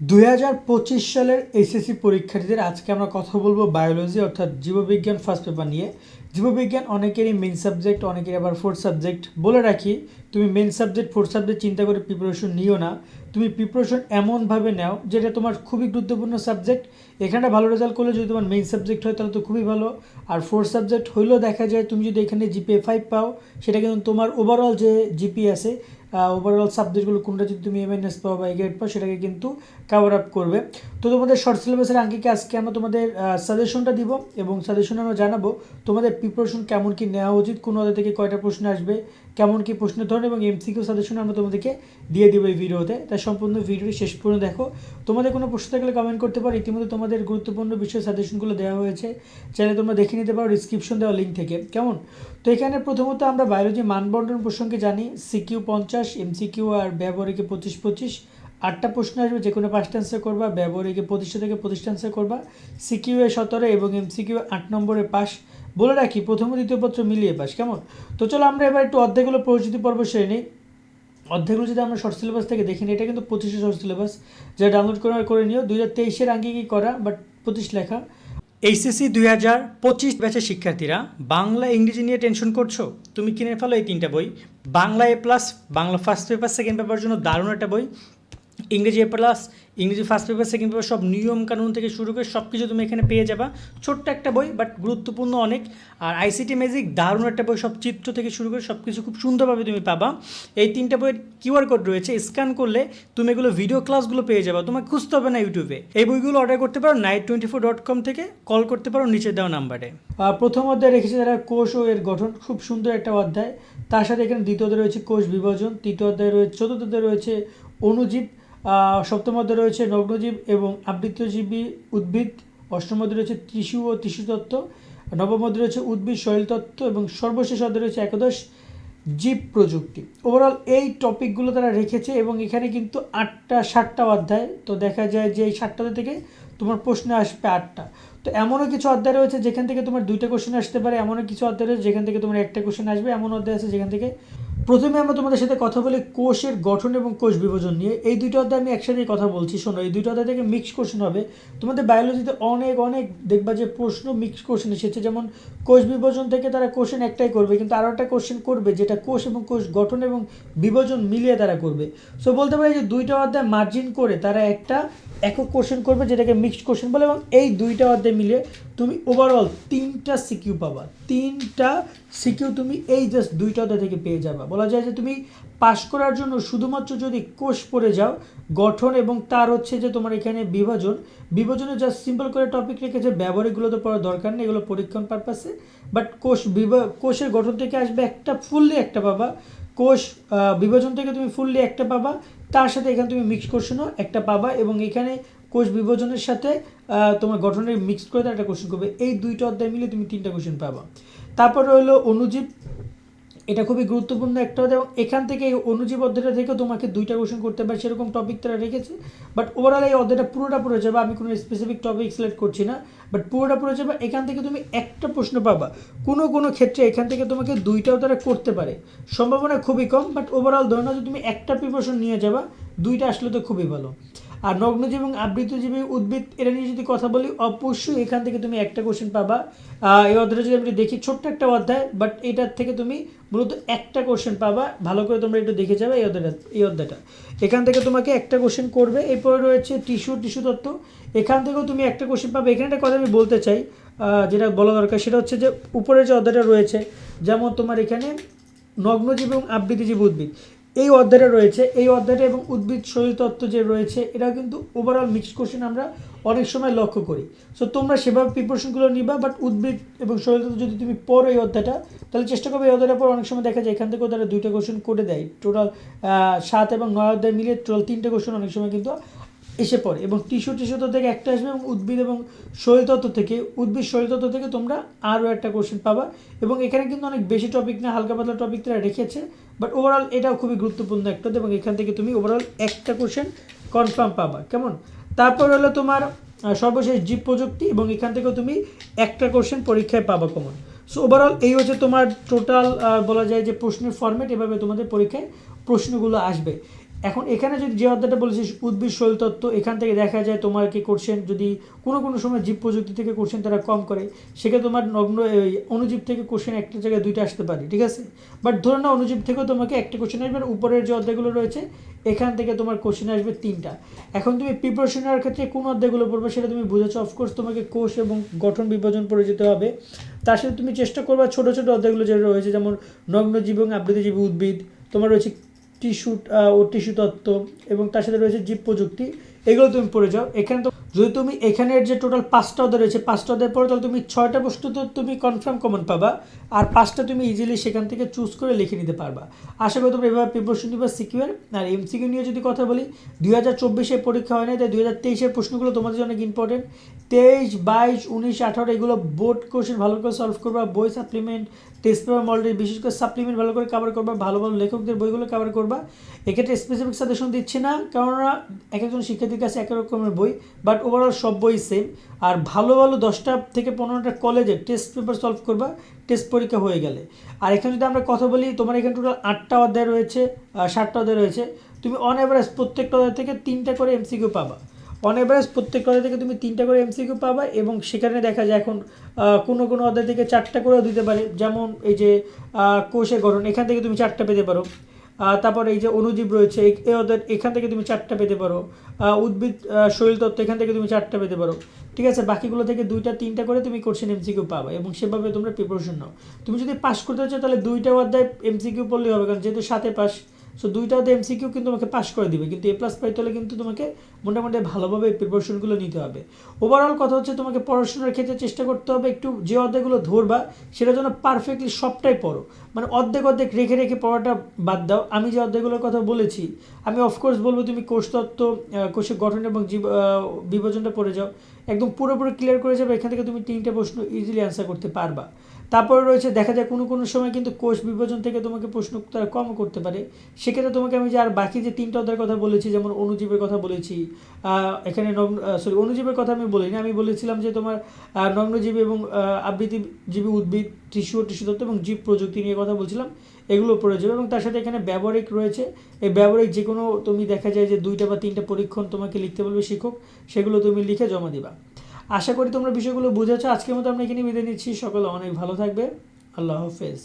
দুই সালের এসএসসি পরীক্ষার্থীদের আজকে আমরা কথা বলব বায়োলজি অর্থাৎ জীববিজ্ঞান ফার্স্ট পেপার নিয়ে। জীববিজ্ঞান অনেকেরই মেন সাবজেক্ট অনেকেরই আবার ফোর্থ সাবজেক্ট বলে রাখি, তুমি মেন সাবজেক্ট ফোর্থ সাবজেক্ট চিন্তা করে প্রিপারেশন নিও না। তুমি প্রিপারেশন এমনভাবে নাও যেটা তোমার খুবই গুরুত্বপূর্ণ সাবজেক্ট এখানে ভালো রেজাল্ট করলে যদি তোমার মেইন সাবজেক্ট হয় তাহলে তো খুবই ভালো। আর ফোর্থ সাবজেক্ট হইলেও দেখা যায় তুমি যদি এখানে জিপিএ ফাইভ পাও, সেটা কিন্তু তোমার ওভারঅল যে জিপি আছে ওভারঅল সাবজেক্টগুলো কোনটা যদি তুমি এম এন এস পাও বা গ্রেড পাও, সেটাকে কিন্তু কাভার আপ করবে। তো তোমাদের শর্ট সিলেবাসের আঙ্কিকে আজকে আমরা তোমাদের সাজেশনটা দিব এবং সাজেশনে আমরা জানাব তোমাদের প্রিপারেশন কেমন কি নেওয়া উচিত, কোন ওদের থেকে কয়টা প্রশ্ন আসবে কেমন কি প্রশ্নের ধরন এবং এমসিকিউ সাজেশন আমরা তোমাদেরকে দিয়ে দেবো এই ভিডিওতে। তাই সম্পূর্ণ ভিডিওটি শেষ পর্যন্ত দেখো। তোমাদের কোনো প্রশ্ন থাকলে কমেন্ট করতে পারো। ইতিমধ্যে তোমাদের গুরুত্বপূর্ণ বিষয় সাজেশনগুলো দেওয়া হয়েছে। চাইলে তোমরা দেখে নিতে পারো ডিসক্রিপশন দেওয়া লিঙ্ক থেকে। কেমন? তো এখানে প্রথমত আমরা বায়োলজি মানবন্টন প্রসঙ্গে জানি। সিকিউ পঞ্চাশ এমসিকিউ আর ব্যবহারিকে পঁচিশ পঁচিশ। আটটা প্রশ্ন আসবে, যে কোনো পাঁচটা অ্যান্সার করবা, ব্যবহারিকে পঁচিশটা থেকে পঁচিশটা অ্যান্সার করবা। সিকিউ এ সতেরো এবং এমসিকিউ আট নম্বরে পাস বলে রাখি, প্রথম ও দ্বিতীয় পত্র মিলিয়ে পাস কেমন? তো চলো আমরা এবার একটু অর্ধেকগুলো পরিচিতি পর্ব সেরে নিই। অর্ধেকগুলো যদি আমরা শর্ট সিলেবাস থেকে দেখি এটা কিন্তু পঁচিশে শর্ট সিলেবাস যা ডাউনলোড করে করে নিও। দুই হাজার তেইশের আঙ্গিকই করা বাট পঁচিশ লেখা। এইচএসসি দুই হাজার পঁচিশ ব্যাচের শিক্ষার্থীরা, বাংলা, ইংরেজি নিয়ে টেনশন করছ? তুমি কিনে ফেলো এই তিনটা বই। Bangla A plus Bangla first paper second paper জন্য দারুণ একটা বই। ইংরেজি এ প্লাস ইংরেজি ফার্স্ট পেপার সেকেন্ড পেপার সব নিয়ম কানুন থেকে শুরু করে সব কিছু তুমি এখানে পেয়ে যাবা। ছোট্ট একটা বই বাট গুরুত্বপূর্ণ অনেক। আর আইসিটি ম্যাজিক দারুণ একটা বই, সব চিত্র থেকে শুরু করে সব কিছু খুব সুন্দরভাবে তুমি পাবা। এই তিনটা বইয়ের কিউআর কোড রয়েছে স্ক্যান করলে তুমি এগুলো ভিডিও ক্লাসগুলো পেয়ে যাবা। তোমাকে খুঁজতে হবে না ইউটিউবে এই বইগুলো অর্ডার করতে পারো night twenty four dot com থেকে কল করতে পারো নিচে দেওয়া নাম্বারে প্রথম অধ্যায় রেখেছে যারা কোষ ও এর গঠন, খুব সুন্দর একটা অধ্যায়। তার সাথে এখানে দ্বিতীয় অধ্যায় রয়েছে কোষ বিভাজন, তৃতীয় অধ্যায় রয়েছে, চতুর্থ অধ্যায় রয়েছে অনুজীব সপ্তম অধ্যায় রয়েছে নগ্নজীব এবং আবৃত্তজীবী উদ্ভিদ। অষ্টম অধ্যায় রয়েছে টিস্যু ও টিস্যু তত্ত্ব। নবম অধ্যায় রয়েছে উদ্ভিদ শৈলতত্ত্ব এবং সর্বশেষ অধ্যায় রয়েছে একাদশ জীব প্রযুক্তি। ওভারঅল এই টপিকগুলো তারা রেখেছে এবং এখানে কিন্তু আটটা ষাটটা অধ্যায়। তো দেখা যায় যে এই ষাটটা থেকে তোমার প্রশ্ন আসবে আটটা। তো এমনও কিছু অধ্যায় রয়েছে যেখান থেকে তোমার দুইটা কোশ্চেন আসতে পারে, এমনও কিছু অধ্যায় রয়েছে যেখান থেকে তোমার একটা কোশ্চেন আসবে এমন অধ্যায় আছে যেখান থেকে প্রথমে আমরা তোমাদের সাথে কথা বলি কোষের গঠন এবং কোষ বিভাজন নিয়ে। এই দুইটা অধ্যায় আমি একসাথেই কথা বলছি। শোনো, এই দুইটা অধ্যায় থেকে মিক্স কোশ্চেন হবে। তোমাদের বায়োলজিতে অনেক অনেক দেখবা যে প্রশ্ন মিক্স কোশ্চেন এসেছে। যেমন, কোষ বিভাজন থেকে তারা কোশ্চেন একটাই করবে, কিন্তু আরও একটা কোশ্চেন করবে, যেটা কোষ এবং কোষ গঠন এবং বিভাজন মিলিয়ে তারা করবে। সো বলতে পারি যে দুইটা অধ্যায় মার্জিন করে তারা একটা একক কোশ্চেন করবে, যেটাকে মিক্সড কোশ্চেন বলে, এবং এই দুইটা অধ্যায় মিলে তুমি ওভারঅল তিনটা সিকিউ পাবা। তিনটা সিকিউ তুমি এই জাস্ট দুইটা অধ্যায় থেকে পেয়ে যাবা। বলা যায় যে তুমি পাশ করার জন্য শুধুমাত্র যদি কোষ পড়ে যাও, গঠন এবং তার হচ্ছে যে তোমার এখানে বিভাজন বিভাজনে জাস্ট সিম্পল করে টপিক রেখেছে ব্যবহারিকগুলো তো পড়ার দরকার নেই, এগুলো পরীক্ষণ পারপাসে বাট কোষ বিভা, কোষের গঠন থেকে আসবে একটা ফুললি একটা পাবা। কোষ বিভাজন থেকে তুমি ফুললি একটা পাবা। তার সাথে এখানে তুমি মিক্স কোশ্চেনও একটা পাবা এবং এখানে কোষ বিভাজনের সাথে তোমার গঠনের মিক্সড করে একটা কোশ্চেন করবে। এই দুইটা অধ্যায় মিলে তুমি তিনটা কোশ্চেন পাবা। তারপর হলো অনুজীব। এটা খুবই গুরুত্বপূর্ণ একটা অধ্যায় এবং এখান থেকে এই অনুজীব অধ্যায়টা থেকে তোমাকে দুইটা কোশ্চেন করতে পারে সেরকম টপিক তারা রেখেছে। বাট ওভারঅল এই অধ্যায়টা পুরোটা পড়ে যাবে, আমি কোনো স্পেসিফিক টপিক সিলেক্ট করছি না। বাট পুরোটা পড়ে যাবে, এখান থেকে তুমি একটা প্রশ্ন পাবা। কোনো কোনো ক্ষেত্রে এখান থেকে তোমাকে দুইটাও তারা করতে পারে। সম্ভাবনা খুবই কম বাট ওভারঅল ধরে নাও যে তুমি একটা প্রিপারেশন নিয়ে যাবা, দুইটা আসলে তো খুবই ভালো। আর নগ্নজীবী এবং আবৃতজীবী উদ্ভিদ এটা নিয়ে যদি কথা বলি, অবশ্যই এখান থেকে তুমি একটা কোশ্চেন পাবা। এই অধ্যায়টা যদি আমি দেখি, ছোট্ট একটা অধ্যায় বাট এটার থেকে তুমি মূলত একটা কোশ্চেন পাবা। ভালো করে তোমরা একটু দেখে যাবে এই অধ্যায়টা এই অধ্যায়টা। এখান থেকে তোমাকে একটা কোশ্চেন করবে। এরপরে রয়েছে টিস্যু টিস্যু তত্ত্ব। এখান থেকেও তুমি একটা কোশ্চেন পাবে। এখানে একটা কথা আমি বলতে চাই যেটা বলা দরকার, সেটা হচ্ছে যে উপরে যে অধ্যায়টা রয়েছে, যেমন তোমার এখানে নগ্নজীবী এবং আবৃত্তিজীবী উদ্ভিদ। এই অধ্যায়টা রয়েছে, এই অধ্যায়টা এবং উদ্ভিদ শরীরতত্ত্ব যে রয়েছে এটা কিন্তু ওভারঅল মিক্সড কোশ্চেন আমরা অনেক সময় লক্ষ্য করি। সো তোমরা সেভাবে প্রিপারেশনগুলো নিবা বাট উদ্ভিদ এবং শরীরতত্ত্ব যদি তুমি পড়ো এই অধ্যায়টা, তাহলে চেষ্টা করবে এই অধ্যায়টার পর অনেক সময় দেখা যায়, এখান থেকেও তারা দুইটা কোশ্চেন করে দেয়। টোটাল সাত এবং নয় অধ্যায় মিলিয়ে টোটাল তিনটে কোশ্চেন অনেক সময় কিন্তু এসে পড়ে এবং টিস্যু টিস্যুতত্ত্ব থেকে একটা আসবে এবং উদ্ভিদ এবং শরীরতত্ত্ব থেকে, উদ্ভিদ শরীরতত্ত্ব থেকে তোমরা আরও একটা কোশ্চেন পাবা এবং এখানে কিন্তু অনেক বেশি টপিক না, হালকা পাতলা টপিক তারা রেখেছে বাট ওভারঅল এটাও খুবই গুরুত্বপূর্ণ একটা এবং এখান থেকে তুমি ওভারঅল একটা কোশ্চেন কনফার্ম পাবা, কেমন? তারপর হলো তোমার সর্বশেষ জীব প্রযুক্তি এবং এখান থেকেও তুমি একটা কোশ্চেন পরীক্ষায় পাবা কমন সো ওভারঅল এই হচ্ছে তোমার টোটাল বলা যায় যে প্রশ্নের ফর্মেট এভাবে তোমাদের পরীক্ষায় প্রশ্নগুলো আসবে। এখন এখানে যদি যে অধ্যায়টা বলেছিস, উদ্ভিদ শৈলতত্ত্ব এখান থেকে দেখা যায় তোমার কি কোশ্চেন যদি কোনো কোনো সময় জীব প্রযুক্তি থেকে কোশ্চেন তারা কম করে, সেক্ষেত্রে তোমার নগ্ন অনুজীব থেকে কোশ্চেন একটা জায়গায় দুইটা আসতে পারে, ঠিক আছে? বাট ধরে না অনুজীব থেকেও তোমাকে একটা কোশ্চেন আসবে আর উপরের যে অধ্যায়গুলো রয়েছে, এখান থেকে তোমার কোশ্চেন আসবে তিনটা। এখন তুমি প্রিপারেশন নেওয়ার ক্ষেত্রে কোন অধ্যায়গুলো পড়বে সেটা তুমি বুঝেছ অফকোর্স তোমাকে কোষ এবং গঠন বিভাজন পড়ে যেতে হবে। তার সাথে তুমি চেষ্টা করবা ছোটো ছোটো অধ্যায়গুলো যেটা রয়েছে, যেমন নগ্নজীব এবং আবৃত্তিজীবী উদ্ভিদ, তোমার রয়েছে টিস্যু ও টিস্যু তত্ত্ব এবং তার সাথে রয়েছে জীব প্রযুক্তি। এগুলো তুমি পড়ে যাও। এখানে তো যদি তুমি এখানের যে টোটাল পাঁচটা অধ্যায় রয়েছে, পাঁচটা অধ্যায় পড়ো তাহলে তুমি ছয়টা প্রশ্ন তো তুমি কনফার্ম কমন পাবা আর পাঁচটা তুমি ইজিলি সেখান থেকে চুজ করে লিখে নিতে পারবা। আশা করি তোমরা এভাবে প্রিপারেশন দিবা সিকিউর আর এমসিকিউ নিয়ে যদি কথা বলি, দুই হাজার চব্বিশে পরীক্ষা হয় না তাই দুই হাজার তেইশের প্রশ্নগুলো তোমাদের জন্য অনেক ইম্পর্টেন্ট তেইশ, বাইশ, উনিশ, আঠারো, এগুলো বোর্ড কোশ্চেন ভালো করে সলভ করবা, বই সাপ্লিমেন্ট টেস্ট পেপার মডেল বিশেষ করে সাপ্লিমেন্ট ভালো করে কভার করবা, ভালো ভালো লেখকদের বইগুলো কভার করবা। এক্ষেত্রে স্পেসিফিক সাজেশন দিচ্ছি না, কেননা এক একজন শিক্ষার্থীর কাছে এক এক রকমের বই বাট ওভারঅল সব বই সেম আর ভালো ভালো দশটা থেকে পনেরোটা কলেজে টেস্ট পেপার সলভ করবা টেস্ট পরীক্ষা হয়ে গেলে। আর এখানে যদি আমরা কথা বলি, তোমার এখানে টোটাল আটটা অধ্যায় রয়েছে ষাটটা অধ্যায় রয়েছে। তুমি অন অ্যাভারেজ প্রত্যেকটা অধ্যায় থেকে তিনটা করে এমসিকিউ পাবা। অন অ্যাভারেজ প্রত্যেকটা অধ্যায় থেকে তুমি তিনটা করে এমসিকিউ পাবা এবং সেখানে দেখা যায় এখন কোনো কোনো অধ্যায় থেকে চারটা করেও দিতে পারে। যেমন এই যে কোষে গঠন, এখান থেকে তুমি চারটা পেতে পারো। তারপর এই যে অনুজীব রয়েছে ওদের এখান থেকে তুমি চারটা পেতে পারো। উদ্ভিদ শৈল শরীরতত্ত্ব এখান থেকে তুমি চারটা পেতে পারো। ঠিক আছে, বাকিগুলো থেকে দুইটা, তিনটা করে তুমি কোশ্চেন এমসিকিউ পাবে এবং সেভাবে তোমরা প্রিপারেশন নাও। তুমি যদি পাস করতে চাও, তাহলে দুইটা অধ্যায় এমসিকিউ পড়লেই হবে, কারণ যেহেতু সাথে পাস সো দুইটা অধ্যায় এমসিকিউ কিন্তু তোমাকে পাস করে দিবে কিন্তু এ প্লাস পাইতে হলে কিন্তু তোমাকে মোটামুটি ভালোভাবে প্রিপারেশনগুলো নিতে হবে। ওভারঅল কথা হচ্ছে তোমাকে পড়াশোনার ক্ষেত্রে চেষ্টা করতে হবে একটু যে অর্ধেকগুলো ধরবা সেটা যেন পারফেক্টলি সবটাই পড়ো। মানে অর্ধেক অর্ধেক রেখে রেখে পড়াটা বাদ দাও। আমি যে অধ্যায়গুলোর কথা বলেছি আমি অফকোর্স বলব তুমি কোষতত্ত্ব আহ, কোষের গঠন এবং জীব বিভাজনটা পড়ে যাও। একদম পুরোপুরি ক্লিয়ার করে যাবে এখান থেকে তুমি তিনটে প্রশ্ন ইজিলি অ্যান্সার করতে পারবা। তারপরে রয়েছে, দেখা যায় কোনো কোনো সময় কিন্তু কোষ বিভাজন থেকে তোমাকে প্রশ্ন তারা কম করতে পারে। সেক্ষেত্রে তোমাকে আমি যে আর বাকি যে তিনটা অধ্যায়ের কথা বলেছি, যেমন অনুজীবের কথা বলেছি এখানে নগ্ন সরি অনুজীবের কথা আমি বলিনি। আমি বলেছিলাম যে তোমার নগ্নজীবী এবং আবৃত্তিজীবী উদ্ভিদ, টিস্যু টিস্যু তত্ত্ব এবং জীব প্রযুক্তি নিয়ে কথা বলছিলাম, এগুলো যাবে এবং তার সাথে এখানে ব্যবহারিক রয়েছে। এই ব্যবহারিক যে কোনো তুমি দেখা যায় যে দুইটা বা তিনটা পরীক্ষণ তোমাকে লিখতে বলবে শিক্ষক, সেগুলো তুমি লিখে জমা দিবা। আশা করি তোমরা বিষয়গুলো বুঝেছ। আজকের মতো আমরা এখানে বিদায় নিচ্ছি। সকলে অনেক ভালো থাকবে। আল্লাহ হাফেজ।